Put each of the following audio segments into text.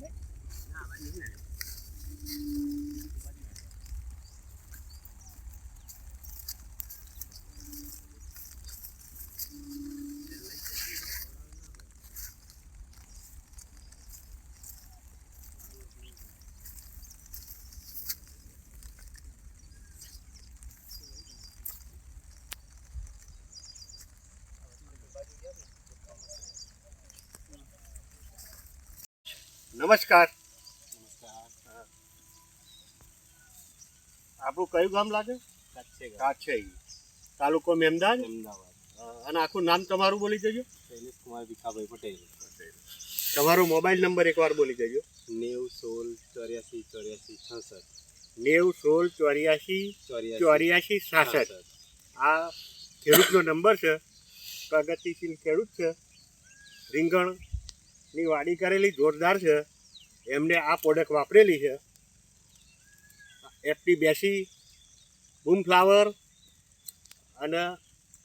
แบบนี้ નમસ્કાર. આપણું કયું ગામ લાગે? ગામ તાલુકો મેમદાન અમદાવાદ અને આખું નામ તમારું બોલી દેજો. શૈલેષ કુમાર ભીખાભાઈ પટેલ. તમારો મોબાઈલ નંબર એકવાર બોલી દેજો. નેવ સોળ ચોર્યાસી ચોર્યાસી છસઠ. નેવ સોળ ચોર્યાસી ચોર્યાસી ચોર્યાસી સાસઠ આ ખેડૂતનો નંબર છે. પ્રગતિશીલ ખેડૂત છે. રીંગણની વાડી કરેલી જોરદાર છે. એમને આ પ્રોડક્ટ વાપરેલી છે. એફટી બેસી બૂમ ફ્લાવર અને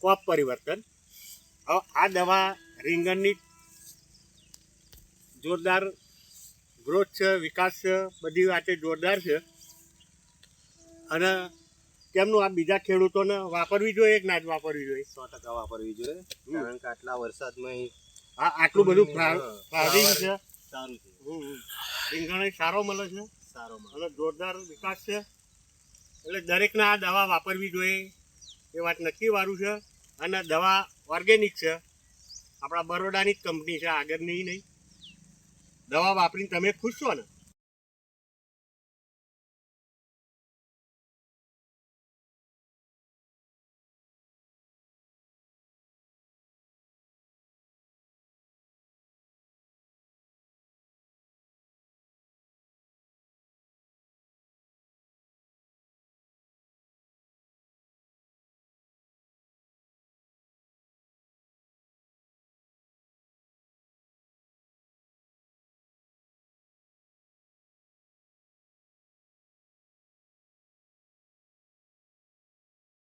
કોપ પરિવર્તન. હવે આ દવા રીંગણની જોરદાર ગ્રોથ છે વિકાસ છે બધી વાતે જોરદાર છે. અને તેમનું આ બીજા ખેડૂતોને વાપરવી જોઈએ કે ના જ વાપરવી જોઈએ? સો ટકા વાપરવી જોઈએ. કારણ કે આટલા વરસાદમાં આટલું બધું ફ્લાવરિંગ છે. સારું છે. રીંગણ સારો મળે છે. સારો મળે. અને જોરદાર વિકાસ છે. એટલે દરેકને આ દવા વાપરવી જોઈએ. એ વાત નક્કી વાળું છે. અને દવા ઓર્ગેનિક છે. આપણા બરોડાની જ કંપની છે આગળની નહીં. દવા વાપરીને તમે ખુશ છો ને?